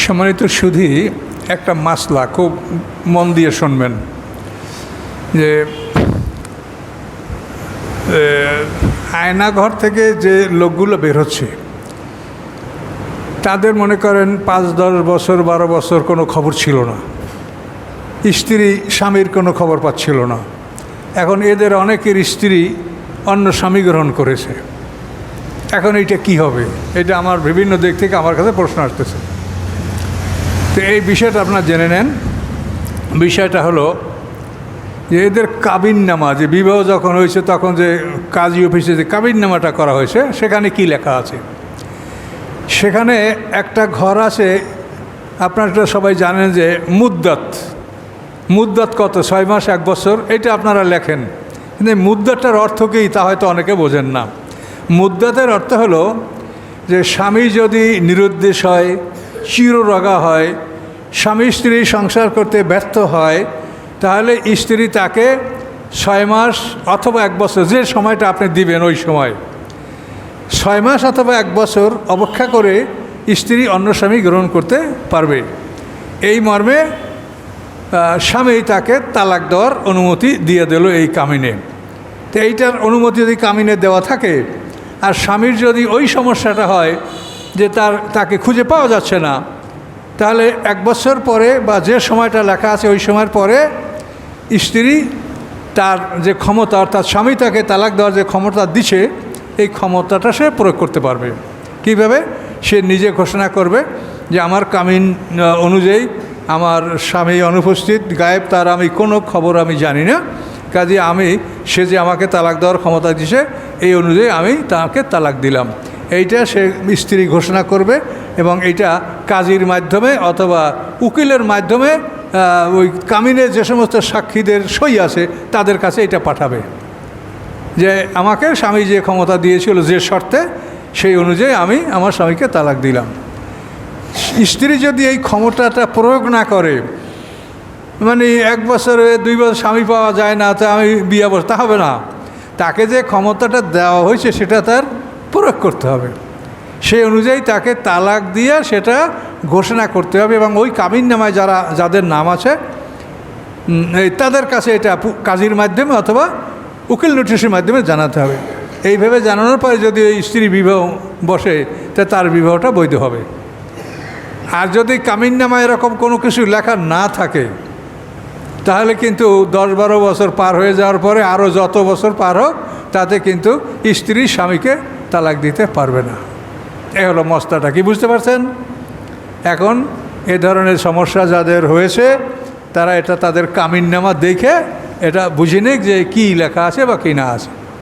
সম্মানিত সুধী, একটা মাসলা খুব মন দিয়ে শুনবেন। যে আয়নাঘর থেকে যে লোকগুলো বের হচ্ছে, তাদের মনে করেন পাঁচ, দশ বছর, বারো বছর কোনো খবর ছিল না। স্ত্রী, স্বামীর কোনো খবর পাচ্ছিল না। এখন এদের অনেকের স্ত্রী অন্য স্বামী গ্রহণ করেছে। এখন এইটা কি হবে? এটা আমার বিভিন্ন দিক থেকে আমার কাছে প্রশ্ন আসতেছে। তো এই বিষয়টা আপনার জেনে নেন। বিষয়টা হলো যে এদের কাবিননামা, যে বিবাহ যখন হয়েছে তখন যে কাজী অফিসে যে কাবিননামাটা করা হয়েছে, সেখানে কি লেখা আছে? সেখানে একটা ঘর আছে, আপনারা সবাই জানেন যে মুদ্দাত। মুদ্দাত কত? ছয় মাস, এক বছর, এটা আপনারা লেখেন। কিন্তু এই মুদ্দাটার অর্থ কী তা হয়তো অনেকে বোঝেন না। মুদ্দাতের অর্থ হলো যে স্বামী যদি নিরুদ্দেশ হয় চিররগা হয়, স্বামী স্ত্রী সংসার করতে ব্যর্থ হয়, তাহলে স্ত্রী তাকে ছয় মাস অথবা এক বছর, যে সময়টা আপনি দিবেন ওই সময়, ছয় মাস অথবা এক বছর অপেক্ষা করে স্ত্রী অন্য স্বামী গ্রহণ করতে পারবে। এই মর্মে স্বামী তাকে তালাক দেওয়ার অনুমতি দিয়ে দিল এই কামিনে। তো এইটার অনুমতি যদি কামিনে দেওয়া থাকে, আর স্বামীর যদি ওই সমস্যাটা হয় যে তার, তাকে খুঁজে পাওয়া যাচ্ছে না। তাহলে এক বছর পরে বা যে সময়টা লেখা আছে ওই সময়ের পরে স্ত্রী তার যে ক্ষমতা, অর্থাৎ স্বামী তাকে তালাক দেওয়ার যে ক্ষমতা দিছে, এই ক্ষমতাটা সে প্রয়োগ করতে পারবে। কীভাবে? সে নিজে ঘোষণা করবে যে আমার কামিন অনুযায়ী আমার স্বামী অনুপস্থিত, গায়েব তার আমি কোনো খবর আমি জানি না। কাজে আমি, সে যে আমাকে তালাক দেওয়ার ক্ষমতা দিছে, এই অনুযায়ী আমি তাকে তালাক দিলাম। এইটা সে স্ত্রী ঘোষণা করবে এবং এটা কাজীর মাধ্যমে অথবা উকিলের মাধ্যমে ওই কামিনের যে সমস্ত সাক্ষীদের সই আছে, তাদের কাছে এটা পাঠাবে। যে আমাকে স্বামী যে ক্ষমতা দিয়েছিল যে শর্তে, সেই অনুযায়ী আমি আমার স্বামীকে তালাক দিলাম। স্ত্রী যদি এই ক্ষমতাটা প্রয়োগ না করে মানে এক বছরে দুই বছর স্বামী পাওয়া যায় না, তো আমি বিয়ে বসতে হবে না। তাকে যে ক্ষমতাটা দেওয়া হয়েছে, সেটা তার প্রয়োগ করতে হবে। সেই অনুযায়ী তাকে তালাক দিয়ে সেটা ঘোষণা করতে হবে এবং ওই কাবিন নামায় যারা, যাদের নাম আছে তাদের কাছে এটা কাজীর মাধ্যমে অথবা উকিল নোটিশের মাধ্যমে জানাতে হবে। এইভাবে জানানোর পরে যদি ওই স্ত্রী বিবাহ বসে, তা তার বিবাহটা বৈধ হবে। আর যদি কামিন নামা এরকম কোনো কিছু লেখা না থাকে, তাহলে কিন্তু দশ বারো বছর পার হয়ে যাওয়ার পরে আরও যত বছর পার হোক, তাতে কিন্তু স্ত্রী স্বামীকে তালাক দিতে পারবে না। এ হলো মস্তাটা কি বুঝতে পারছেন? এখন এ ধরনের সমস্যা যাদের হয়েছে, তারা এটা তাদের কামিন নামা দেখে এটা বুঝে নিক যে কী লেখা আছে বা কী না আছে।